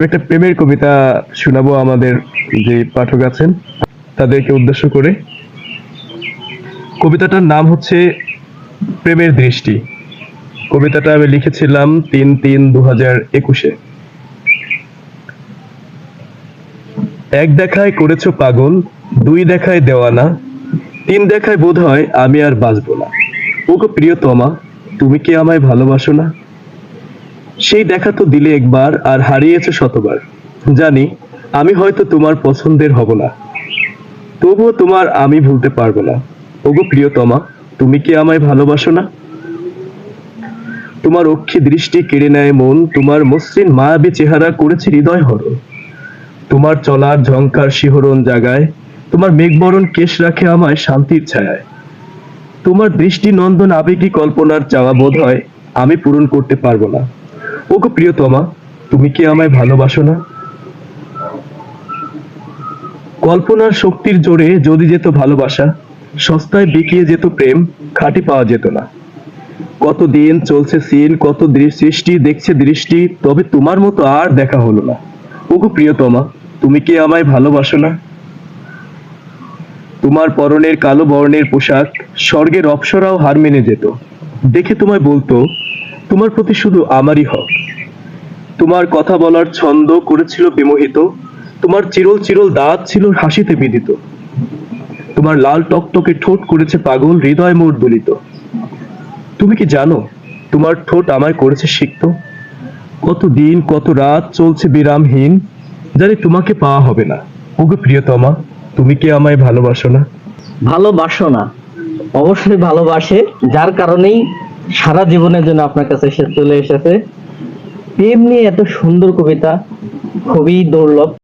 একটা প্রেমের কবিতা শোনাবো আমাদের যে পাঠক আছেন। তাদেরকে উদ্দেশ্য করে। কবিতাটার নাম হচ্ছে প্রেমের দৃষ্টি। কবিতাটা আমি লিখেছিলাম তিন তিন দু হাজার একুশে। এক দেখায় করেছ পাগল, দুই দেখায় দেওয়ানা, তিন দেখায় বোধ হয় আমি আর বাঁচবো না। ওগো প্রিয়তমা, তুমি কি আমায় ভালোবাসো না? সেই দেখা তো দিলে একবার আর হারিয়েছে শতবার। জানি, আমি হয়তো তোমার পছন্দের হব না। তবুও তোমার আমি ভুলতে পারব না। ওগো প্রিয়তমা, তুমি কি আমায় ভালোবাসো না? তোমার অক্ষি দৃষ্টি কেড়ে নেয় মন, তোমার মসৃণ মায়াবী চেহারা করেছে হৃদয় হরণ। তোমার চলার ঝঙ্কার শিহরণ জাগায়, তোমার মেঘবরণ কেশ রাখে আমায় শান্তির ছায়ায়। তোমার দৃষ্টি নন্দন আবেগী কল্পনার চাওয়া বোধ হয়, আমি পূরণ করতে পারব না। ওগো প্রিয়তমা, তুমি কি আমায় ভালোবাসো না? কল্পনার শক্তির জোরে যদি যেত ভালোবাসা, সস্তায় বিকিয়ে যেত প্রেম, খাঁটি পাওয়া যেত না। কত দিন চলছে সিন, কত সৃষ্টি, দেখছে দৃষ্টি, তবে তোমার মতো আর দেখা হলো না। ওগো প্রিয়তমা, তুমি কি আমায় ভালোবাসো না? তোমার পরনের কালো বর্ণের পোশাক, স্বর্গের অপ্সরাও হার মেনে যেত। দেখে তোমায় বলতো তোমার প্রতি শুধু আমারই হক। তোমার কথা বলার ছন্দ করেছিল বিমোহিত, তোমার চিরল চিরল দাঁত ছিল হাসিতে বিদিত তোমার লাল টকটকে ঠোঁট করেছে পাগল হৃদয় মোর দলিত। তুমি কি জানো, তোমার ঠোঁট আমায় করেছে সিক্ত? কত দিন, কত রাত চলছে বিরামহীন, জানি তোমাকে পাওয়া হবে না। ওগো প্রিয়তমা, তুমি কি আমায় ভালোবাসো না? ভালোবাসো না। অবশ্যই ভালোবাসে, যার কারণেই সারা জীবনের জন্য আপনার কাছে সে চলে এসেছে। প্রেম নিয়ে এত সুন্দর কবিতা, খুবই দুর্লভ।